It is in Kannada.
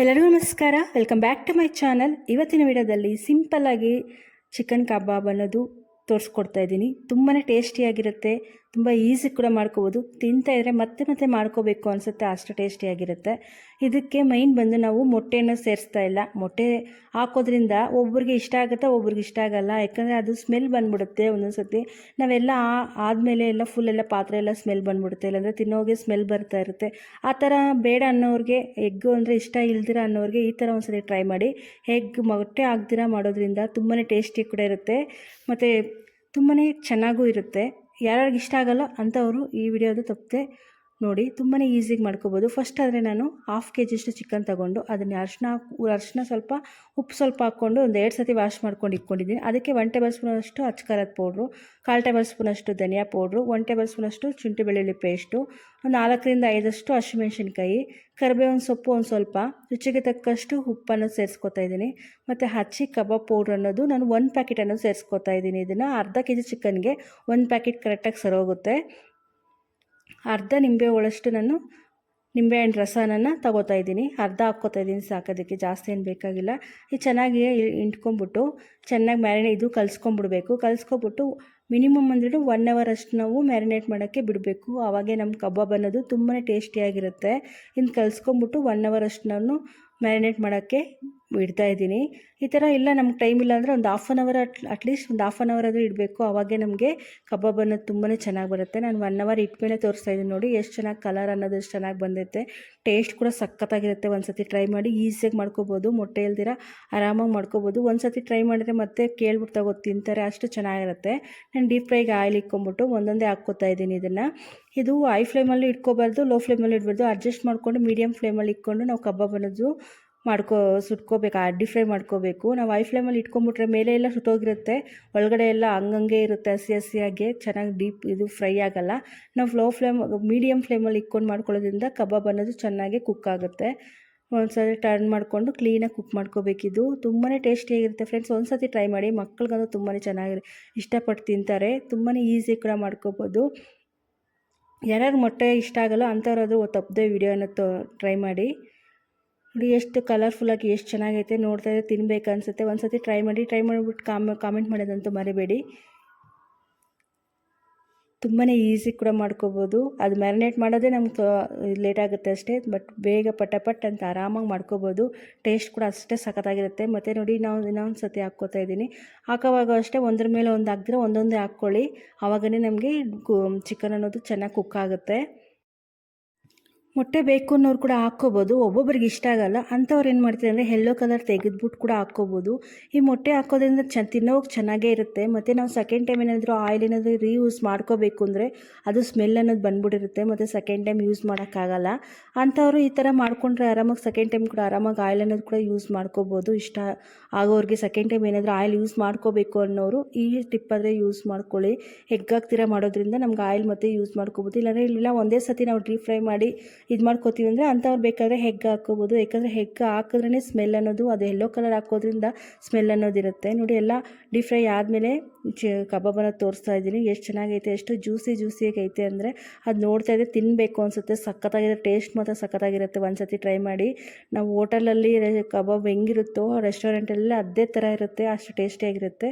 ಎಲ್ಲರಿಗೂ ನಮಸ್ಕಾರ. Welcome back to my channel ಇವತ್ತಿನ ವಿಡಿಯೋದಲ್ಲಿ ಸಿಂಪಲ್ಲಾಗಿ ಚಿಕನ್ ಕಬಾಬ್ ಅನ್ನೋದು ತೋರಿಸ್ಕೊಡ್ತಾ ಇದ್ದೀನಿ. ತುಂಬಾ ಟೇಸ್ಟಿಯಾಗಿರುತ್ತೆ ತುಂಬ ಈಸಿ ಕೂಡ ಮಾಡ್ಕೋಬೋದು. ತಿಂತಾ ಇದ್ದರೆ ಮತ್ತೆ ಮತ್ತೆ ಮಾಡ್ಕೋಬೇಕು ಅನಿಸುತ್ತೆ, ಅಷ್ಟು ಟೇಸ್ಟಿಯಾಗಿರುತ್ತೆ ಇದಕ್ಕೆ ಮೈನ್ ಬಂದು ನಾವು ಮೊಟ್ಟೆಯನ್ನು ಸೇರಿಸ್ತಾ ಇಲ್ಲ. ಮೊಟ್ಟೆ ಹಾಕೋದ್ರಿಂದ ಒಬ್ರಿಗೆ ಇಷ್ಟ ಆಗುತ್ತೆ ಒಬ್ರಿಗೆ ಇಷ್ಟ ಆಗಲ್ಲ. ಯಾಕಂದರೆ ಅದು ಸ್ಮೆಲ್ ಬಂದ್ಬಿಡುತ್ತೆ ಒಂದೊಂದು ಸರ್ತಿ ನಾವೆಲ್ಲ ಆದಮೇಲೆ ಎಲ್ಲ ಫುಲ್ ಎಲ್ಲ ಪಾತ್ರೆ ಎಲ್ಲ ಸ್ಮೆಲ್ ಬಂದ್ಬಿಡುತ್ತೆ. ಇಲ್ಲಾಂದರೆ ತಿನ್ನೋಗೆ ಸ್ಮೆಲ್ ಬರ್ತಾ ಇರುತ್ತೆ. ಆ ಥರ ಬೇಡ ಅನ್ನೋರಿಗೆ ಎಗ್ಗು ಅಂದರೆ ಇಷ್ಟ ಇಲ್ದಿರ ಅನ್ನೋರಿಗೆ ಈ ಥರ ಒಂದ್ಸತಿ ಟ್ರೈ ಮಾಡಿ. ಎಗ್ ಮೊಟ್ಟೆ ಹಾಕ್ದಿರ ಮಾಡೋದ್ರಿಂದ ತುಂಬಾ ಟೇಸ್ಟಿ ಕೂಡ ಇರುತ್ತೆ. ಮತ್ತು ತುಂಬಾ ಚೆನ್ನಾಗೂ ಇರುತ್ತೆ. ಯಾರ್ಯಾರಿಗೆ ಇಷ್ಟ ಆಗಲ್ಲ ಅಂಥವರು ಈ ವಿಡಿಯೋದು ತಪ್ಪದೆ ನೋಡಿ ತುಂಬಾ ಈಸಿಗೆ ಮಾಡ್ಕೋಬೋದು. ಫಸ್ಟ್ ಆದರೆ ನಾನು ಹಾಫ್ ಕೆ ಜಿಯಷ್ಟು ಚಿಕನ್ ತಗೊಂಡು ಅದನ್ನು ಅರಿಶಿನ ಅರಿಶಿನ ಸ್ವಲ್ಪ, ಉಪ್ಪು ಸ್ವಲ್ಪ ಹಾಕ್ಕೊಂಡು ಒಂದು ಎರಡು ಸತಿ ವಾಶ್ ಮಾಡ್ಕೊಂಡು ಇಟ್ಕೊಂಡಿದ್ದೀನಿ. ಅದಕ್ಕೆ ಒನ್ ಟೇಬಲ್ ಸ್ಪೂನಷ್ಟು ಅಚ್ಕಾರದ ಪೌಡ್ರು ಕಾಲು ಟೇಬಲ್ ಸ್ಪೂನಷ್ಟು ಧನಿಯಾ ಪೌಡ್ರು ಒನ್ ಟೇಬಲ್ ಸ್ಪೂನಷ್ಟು ಶುಂಠಿ ಬೆಳ್ಳುಳ್ಳಿ ಪೇಸ್ಟು ಒಂದು ನಾಲ್ಕರಿಂದ ಐದಷ್ಟು ಹಸಿಮೆಣಸಿನ್ಕಾಯಿ, ಕರಿಬೇವಿನ ಸೊಪ್ಪು ಒಂದು ಸ್ವಲ್ಪ, ರುಚಿಗೆ ತಕ್ಕಷ್ಟು ಉಪ್ಪನ್ನು ಸೇರಿಸ್ಕೊತಾ ಇದ್ದೀನಿ. ಮತ್ತು ಹಚ್ಚಿ ಕಬಾಬ್ ಪೌಡ್ರ್ ಅನ್ನೋದು ನಾನು ಒಂದು ಪ್ಯಾಕೆಟನ್ನು ಸೇರಿಸ್ಕೊತಾ ಇದ್ದೀನಿ. ಇದನ್ನು ಅರ್ಧ ಕೆ ಜಿ ಚಿಕನ್ಗೆ ಒಂದು ಪ್ಯಾಕೆಟ್ ಕರೆಕ್ಟಾಗಿ ಸರೋಗುತ್ತೆ ಅರ್ಧ ನಿಂಬೆ ಒಳಷ್ಟು ನಾನು ನಿಂಬೆಹಣ್ಣು ರಸನ ತಗೋತಾ ಇದ್ದೀನಿ. ಅರ್ಧ ಹಾಕ್ಕೋತಾ ಇದ್ದೀನಿ ಸಾಕೋದಕ್ಕೆ, ಜಾಸ್ತಿ ಏನು ಬೇಕಾಗಿಲ್ಲ. ಈ ಚೆನ್ನಾಗಿ ಇಂಟ್ಕೊಂಬಿಟ್ಟು ಚೆನ್ನಾಗಿ ಮ್ಯಾರಿನೇ ಇದು ಕಲ್ಸ್ಕೊಂಬಿಡ್ಬೇಕು ಕಲ್ಸ್ಕೊಂಬಿಟ್ಟು ಮಿನಿಮಮ್ ಅಂದ್ರೂ ಒನ್ ಅವರ್ ಅಷ್ಟು ನಾವು ಮ್ಯಾರಿನೇಟ್ ಮಾಡೋಕ್ಕೆ ಬಿಡಬೇಕು. ಆವಾಗೇ ನಮ್ಮ ಕಬಾಬ್ ಅನ್ನೋದು ತುಂಬಾ ಟೇಸ್ಟಿಯಾಗಿರುತ್ತೆ ಇನ್ನು ಕಲಿಸ್ಕೊಂಬಿಟ್ಟು ಒನ್ ಅವರ್ ಅಷ್ಟು ನಾನು ಮ್ಯಾರಿನೇಟ್ ಮಾಡೋಕ್ಕೆ ಇಡ್ತಾ ಇದ್ದೀನಿ. ಈ ಥರ ಇಲ್ಲ, ನಮ್ಗೆ ಟೈಮ್ ಇಲ್ಲ ಅಂದರೆ ಒಂದು half an hour at at least ಒಂದು ಹಾಫ್ ಆನ್ ಅವರ್ ಆದರೂ ಇಡಬೇಕು. ಆವಾಗೇ ನಮಗೆ ಕಬಾಬ್ ಅನ್ನೋದು ತುಂಬಾ ಚೆನ್ನಾಗಿ ಬರುತ್ತೆ. ನಾನು ಒನ್ ಅವರ್ ಇಟ್ಮೇಲೆ ತೋರಿಸ್ತಾ ಇದ್ದೀನಿ ನೋಡಿ, ಎಷ್ಟು ಚೆನ್ನಾಗಿ ಕಲರ್ ಅನ್ನೋದು ಎಷ್ಟು ಚೆನ್ನಾಗಿ ಬಂದೈತೆ ಟೇಸ್ಟ್ ಕೂಡ ಸಖತ್ತಾಗಿರುತ್ತೆ. ಒಂದು ಸತಿ ಟ್ರೈ ಮಾಡಿ ಈಸಿಯಾಗಿ ಮಾಡ್ಕೋಬೋದು. ಮೊಟ್ಟೆ ಇಲ್ದಿರ ಆರಾಮಾಗಿ ಮಾಡ್ಕೋಬೋದು. ಒಂದು ಸತಿ ಟ್ರೈ ಮಾಡಿದ್ರೆ ಮತ್ತೆ ಕೇಳ್ಬಿಟ್ಟು ತಿಂತಾರೆ. ಅಷ್ಟು ಚೆನ್ನಾಗಿರುತ್ತೆ. ನಾನು ಡೀಪ್ ಫ್ರೈಗೆ ಆಯಿಲ್ ಇಕ್ಕೊಂಬಿಟ್ಟು ಒಂದೊಂದೇ ಹಾಕ್ಕೋತಾ ಇದ್ದೀನಿ ಇದನ್ನು. ಇದು ಹೈ ಫ್ಲೇಮಲ್ಲಿ ಇಟ್ಕೋಬಾರ್ದು, ಲೋ ಫ್ಲೇಮಲ್ಲಿ ಇಡಬಾರ್ದು ಅಡ್ಜಸ್ಟ್ ಮಾಡಿಕೊಂಡು ಮೀಡಿಯಮ್ ಫ್ಲೇಮಲ್ಲಿ ಇಟ್ಕೊಂಡು ನಾವು ಕಬಾಬ್ ಅನ್ನೋದು ಮಾಡ್ಕೋ, ಸುಟ್ಕೋಬೇಕು ಅಡ್ಡಿ ಫ್ರೈ ಮಾಡ್ಕೋಬೇಕು. ನಾವು ಹೈ ಫ್ಲೇಮಲ್ಲಿ ಇಟ್ಕೊಂಡ್ಬಿಟ್ರೆ ಮೇಲೆ ಎಲ್ಲ ಸುಟ್ಟೋಗಿರುತ್ತೆ. ಒಳಗಡೆ ಎಲ್ಲ ಹಂಗಂಗೆ ಇರುತ್ತೆ, ಹಸಿ ಹಸಿಯಾಗಿ, ಚೆನ್ನಾಗಿ ಡೀಪ್ ಇದು ಫ್ರೈ ಆಗಲ್ಲ. ನಾವು ಲೋ ಫ್ಲೇಮ್ ಮೀಡಿಯಮ್ ಫ್ಲೇಮಲ್ಲಿ ಇಟ್ಕೊಂಡು ಮಾಡ್ಕೊಳ್ಳೋದ್ರಿಂದ ಕಬಾಬ್ ಅನ್ನೋದು ಚೆನ್ನಾಗಿ ಕುಕ್ ಆಗುತ್ತೆ. ಒಂದ್ಸರಿ ಟರ್ನ್ ಮಾಡಿಕೊಂಡು ಕ್ಲೀನಾಗಿ ಕುಕ್ ಮಾಡ್ಕೋಬೇಕಿದು ತುಂಬಾ ಟೇಸ್ಟಿಯಾಗಿರುತ್ತೆ ಫ್ರೆಂಡ್ಸ್ ಒಂದ್ಸತಿ ಟ್ರೈ ಮಾಡಿ, ಮಕ್ಳಿಗಂತೂ ತುಂಬಾ ಚೆನ್ನಾಗಿ, ಇಷ್ಟಪಟ್ಟು ತಿಂತಾರೆ. ತುಂಬಾ ಈಸಿ ಕೂಡ ಮಾಡ್ಕೋಬೋದು. ಯಾರ್ಯಾರು ಮೊಟ್ಟೆ ಇಷ್ಟ ಆಗಲ್ಲ ಅಂಥವ್ರಾದ್ರೂ ತಪ್ಪದೆ ವಿಡಿಯೋನ ತೋ ಟ್ರೈ ಮಾಡಿ. ನೋಡಿ ಎಷ್ಟು ಕಲರ್ಫುಲ್ಲಾಗಿ ಎಷ್ಟು ಚೆನ್ನಾಗೈತೆ ನೋಡ್ತಾ ಇದ್ರೆ ತಿನ್ಬೇಕು ಅನಿಸುತ್ತೆ. ಒಂದು ಸತಿ ಟ್ರೈ ಮಾಡಿ ಟ್ರೈ ಮಾಡಿಬಿಟ್ಟು ಕಾಮ್ ಕಾಮೆಂಟ್ ಮಾಡೋದಂತೂ ಮರಿಬೇಡಿ. ತುಂಬಾ ಈಸಿ ಕೂಡ ಮಾಡ್ಕೋಬೋದು. ಅದು ಮ್ಯಾರಿನೇಟ್ ಮಾಡೋದೇ ನಮ್ಗೆ ಲೇಟ್ ಆಗುತ್ತೆ ಅಷ್ಟೇ ಬಟ್ ಬೇಗ ಪಟಪಟ್ ಅಂತ ಆರಾಮಾಗಿ ಮಾಡ್ಕೋಬೋದು. ಟೇಸ್ಟ್ ಕೂಡ ಅಷ್ಟೇ ಸಖತ್ತಾಗಿರುತ್ತೆ. ಮತ್ತು ನೋಡಿ, ನಾವು ಇನ್ನೊಂದು ಸತಿ ಹಾಕ್ಕೋತಾ ಇದ್ದೀನಿ. ಹಾಕೋವಾಗ ಅಷ್ಟೇ ಒಂದ್ರ ಮೇಲೆ ಒಂದು ಹಾಕಿದ್ರೆ ಒಂದೊಂದೇ ಹಾಕ್ಕೊಳ್ಳಿ. ಆವಾಗನೇ ನಮಗೆ ಚಿಕನ್ ಅನ್ನೋದು ಚೆನ್ನಾಗಿ ಕುಕ್ ಆಗುತ್ತೆ. ಮೊಟ್ಟೆ ಬೇಕು ಅನ್ನೋರು ಕೂಡ ಹಾಕ್ಕೋಬೋದು. ಒಬ್ಬೊಬ್ರಿಗೆ ಇಷ್ಟ ಆಗಲ್ಲ. ಅಂಥವ್ರು ಏನು ಮಾಡ್ತಾರೆ ಅಂದರೆ ಯೆಲ್ಲೋ ಕಲರ್ ತೆಗೆದ್ಬಿಟ್ಟು ಕೂಡ ಹಾಕ್ಕೋಬೋದು. ಈ ಮೊಟ್ಟೆ ಹಾಕೋದ್ರಿಂದ ಚ ತಿನ್ನೋಕೆ ಚೆನ್ನಾಗೇ ಇರುತ್ತೆ. ಮತ್ತು ನಾವು ಸೆಕೆಂಡ್ ಟೈಮ್ ಏನಾದರೂ ಆಯಿಲ್ ಏನಾದರೂ ರೀಯೂಸ್ ಮಾಡ್ಕೋಬೇಕು ಅಂದರೆ ಅದು ಸ್ಮೆಲ್ ಅನ್ನೋದು ಬಂದ್ಬಿಟ್ಟಿರುತ್ತೆ. ಮತ್ತು ಸೆಕೆಂಡ್ ಟೈಮ್ ಯೂಸ್ ಮಾಡೋಕ್ಕಾಗಲ್ಲ. ಅಂಥವ್ರು ಈ ಥರ ಮಾಡ್ಕೊಂಡ್ರೆ ಆರಾಮಾಗಿ ಸೆಕೆಂಡ್ ಟೈಮ್ ಕೂಡ ಆರಾಮಾಗಿ ಆಯಿಲ್ ಅನ್ನೋದು ಕೂಡ ಯೂಸ್ ಮಾಡ್ಕೋಬೋದು. ಇಷ್ಟ ಆಗೋರಿಗೆ ಸೆಕೆಂಡ್ ಟೈಮ್ ಏನಾದರೂ ಆಯಿಲ್ ಯೂಸ್ ಮಾಡ್ಕೋಬೇಕು ಅನ್ನೋರು ಈ ಟಿಪ್ ಆದರೆ ಯೂಸ್ ಮಾಡ್ಕೊಳ್ಳಿ. ಎಗ್ ಹಾಕ್ತಿರ ಮಾಡೋದ್ರಿಂದ ನಮ್ಗೆ ಆಯಿಲ್ ಮತ್ತೆ ಯೂಸ್ ಮಾಡ್ಕೋಬೋದು. ಇಲ್ಲಾಂದರೆ ಇಲ್ಲ ಒಂದೇ ಸತಿ ನಾವು ಡೀಪ್ ಫ್ರೈ ಮಾಡಿ ಇದು ಮಾಡ್ಕೋತೀವಿ ಅಂದರೆ ಅಂಥವ್ರು ಬೇಕಾದರೆ ಹೆಗ್ ಹಾಕೋಬೋದು ಯಾಕಂದರೆ ಹೆಗ್ ಹಾಕಿದ್ರೇ ಸ್ಮೆಲ್ ಅನ್ನೋದು, ಅದು ಎಲ್ಲೋ ಕಲರ್ ಹಾಕೋದ್ರಿಂದ ಸ್ಮೆಲ್ ಅನ್ನೋದಿರುತ್ತೆ ನೋಡಿ ಎಲ್ಲ ಡೀಪ್ ಫ್ರೈ ಆದಮೇಲೆ ಚ, ಕಬಾಬನ್ನು ತೋರಿಸ್ತಾ ಇದ್ದೀನಿ. ಎಷ್ಟು ಚೆನ್ನಾಗೈತೆ, ಎಷ್ಟು ಜ್ಯೂಸಿ ಜ್ಯೂಸಿಯಾಗಿ ಐತೆ ಅಂದರೆ ಅದು ನೋಡ್ತಾ ಇದ್ದರೆ ತಿನ್ನಬೇಕು ಅನಿಸುತ್ತೆ. ಸಖತ್ತಾಗಿರೋ ಟೇಸ್ಟ್ ಮಾತ್ರ ಸಖತ್ತಾಗಿರುತ್ತೆ. ಒಂದು ಸತಿ ಟ್ರೈ ಮಾಡಿ. ನಾವು ಹೋಟೆಲಲ್ಲಿ ಕಬಾಬ್ ಹೆಂಗಿರುತ್ತೋ ರೆಸ್ಟೋರೆಂಟಲ್ಲಿ ಅದೇ ಥರ ಇರುತ್ತೆ. ಅಷ್ಟು ಟೇಸ್ಟಿಯಾಗಿರುತ್ತೆ